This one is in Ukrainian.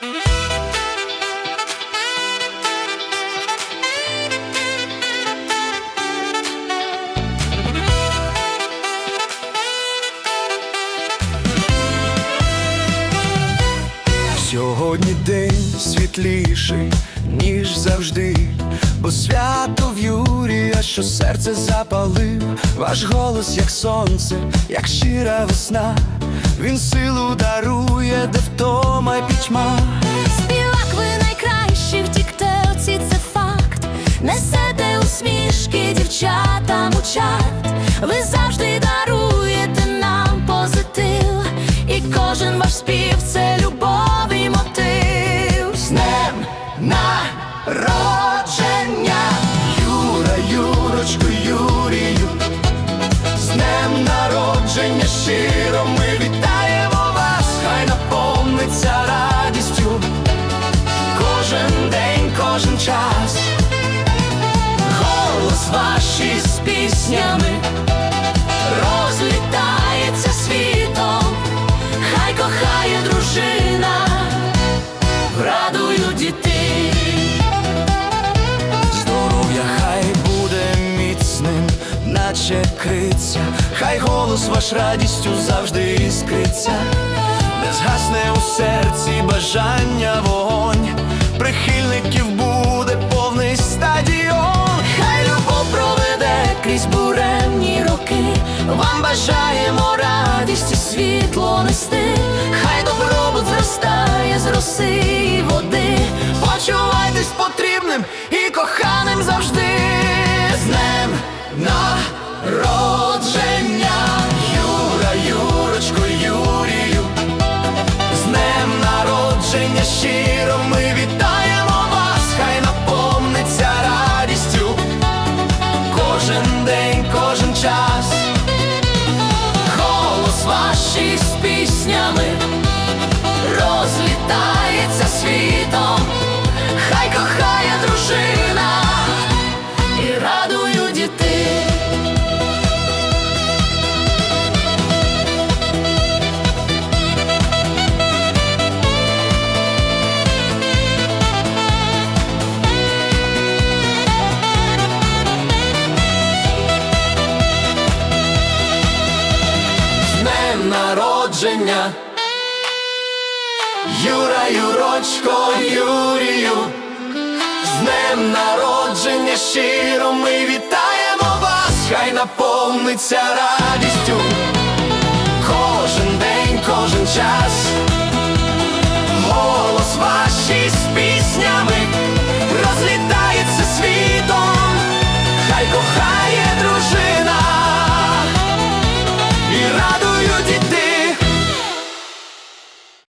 Сьогодні день світліший, ніж завжди, бо свято в Юрія, що серце запалив, ваш голос, як сонце, як щира весна, він силу дарує, де втома усмішки дівчатам у чат. Ви завжди даруєте нам позитив, і кожен ваш спів це любов і мотив. З днем народження, з піснями. Розлітається світом, хай кохає дружина, радую дітей. Здоров'я хай буде міцним, наче криця, хай голос ваш радістю завжди іскриться, не згасне у серці бажання крізь буремні роки. Вам бажаємо радість і світло нести. Хай добробут зростає з роси і води. почувайтесь потрібним Кожен день, кожен час, Голос ваші з піснями розлітається світом. Юрочко, Юрію, з днем народження щиро. Ми вітаємо вас, хай наповниться радістю. Кожен день, кожен час,